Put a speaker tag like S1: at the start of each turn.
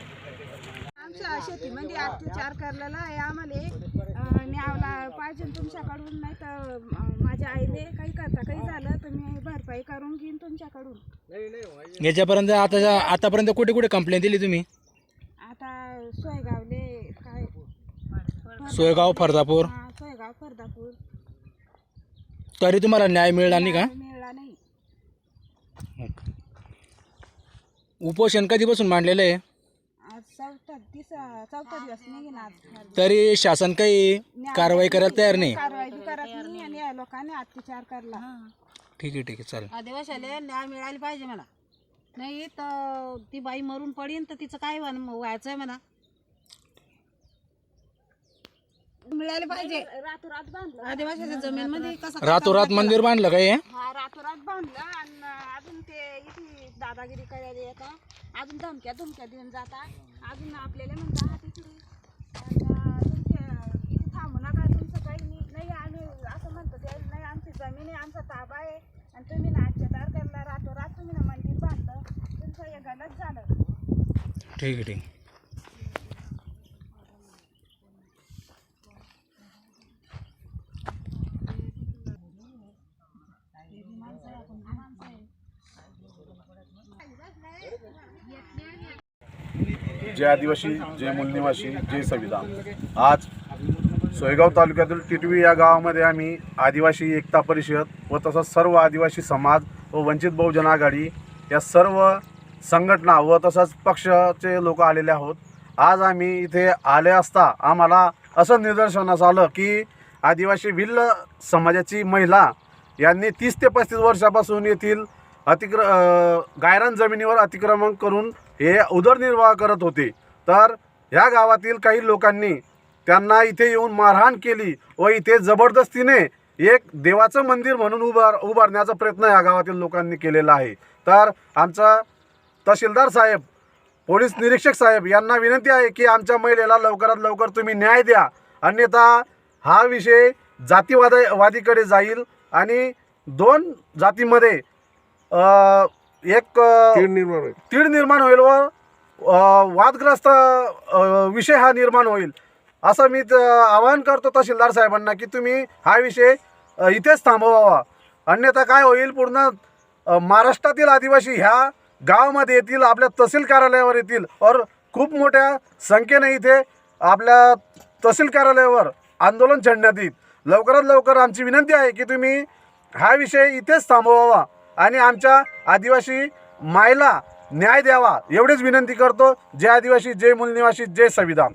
S1: आमच्या शेतीमध्ये म्हणजे अत्याचार करलेला आहे आम्हाला न्यावला पाहिजे तुमच्याकडून नाही तर माझ्या आईने काही करता काही झालं तर मी भरपाई करून घेईन तुमच्याकडून.
S2: याच्यापर्यंत आता आतापर्यंत कुठे कुठे कंप्लेंट दिली तुम्ही? सोयगाव फरदापूर.
S1: हा, सोयगाव फरदापूर.
S2: तरी तुम्हाला न्याय मिळाला नाही का?
S1: मिळाला नाही.
S2: उपोषण कधीपासून मांडलेलं आहे?
S1: आज चौथा दिस चौथा दिवस निघेन आज.
S2: तरी शासन काही कारवाई करायला तयार नाही.
S1: कारवाई बी करत नाही आणि या लोकांनी अत्याचार करला.
S2: ठीक आहे ठीक आहे चालेल.
S3: आदिवाशाले न्याय मिळाली पाहिजे मला नाही तर ती बाई मरून पडीन तर तिचं काय व्हान- व्हायचंय म्हणा?
S1: मिळाले पाहिजे. रातोरात बांधलं.
S3: मध्ये कसं
S2: रातोरात मंदिर बांधलं काय हे?
S1: रातोरात बांधलं आणि अजून ते इथे दादागिरी करायला येता. अजून धमक्या धमक्या देऊन जाता अजून आपल्याला म्हणता हा तिकडे इथे थांबू नका तुमचं काही नाही नाही आम्ही असं म्हणतो ते नाही आमची जमीन आहे आमचा ताबा आहे. आणि तुम्ही ना करला रातोरात तुम्ही ना मंदिर बांधलं. तुमचं हे गलत झालं.
S2: ठीक आहे ठीक जे
S4: जय आदिवासी जे मूलनिवासी जय संविधान. आज सोयगाव तालुक्यातील टिटवी या गावामध्ये आम्ही आदिवासी एकता परिषद व तसंच सर्व आदिवासी समाज व वंचित बहुजन आघाडी या सर्व संघटना व तसंच पक्षाचे लोक आलेले आहोत. आज आम्ही इथे आले असता आम्हाला असं निदर्शनास आलं की आदिवासी भिल्ल समाजाची महिला यांनी तीस ते पस्तीस वर्षापासून येथील अतिक्र गायरान जमिनीवर अतिक्रमण करून हे उदरनिर्वाह करत होते. तर ह्या गावातील काही लोकांनी त्यांना इथे येऊन मारहाण केली व इथे जबरदस्तीने एक देवाचं मंदिर म्हणून उभार उभारण्याचा प्रयत्न या गावातील लोकांनी केलेला आहे. तर आमचा तहसीलदार साहेब पोलीस निरीक्षक साहेब यांना विनंती आहे की आमच्या महिलेला लवकरात लवकर तुम्ही न्याय द्या. अन्यथा हा विषय जातीवादा वादीकडे जाईल आणि दोन जातीमध्ये अ, एक अ, तीड निर्माण होईल. व अ, वादग्रस्त अ, विषय हा निर्माण होईल. असं मी त- आवाहन करतो तहसीलदार साहेबांना की तुम्ही हा विषय अ, इथेच थांबवावा. अन्यथा काय होईल पूर्ण अ, महाराष्ट्रातील आदिवासी ह्या गावामध्ये येतील आपल्या तहसील कार्यालयावर येतील और खूप मोठ्या संख्येने इथे आपल्या तहसील कार्यालयावर आंदोलन छेडण्यात येईल. लवकरात लवकर आमची विनंती आहे की तुम्ही हा विषय इथेच थांबवावा. आणि आमच्या आदिवासी मायला न्याय द्यावा एवढीच विनंती करतो. जय आदिवासी जय मूलनिवासी जय संविधान.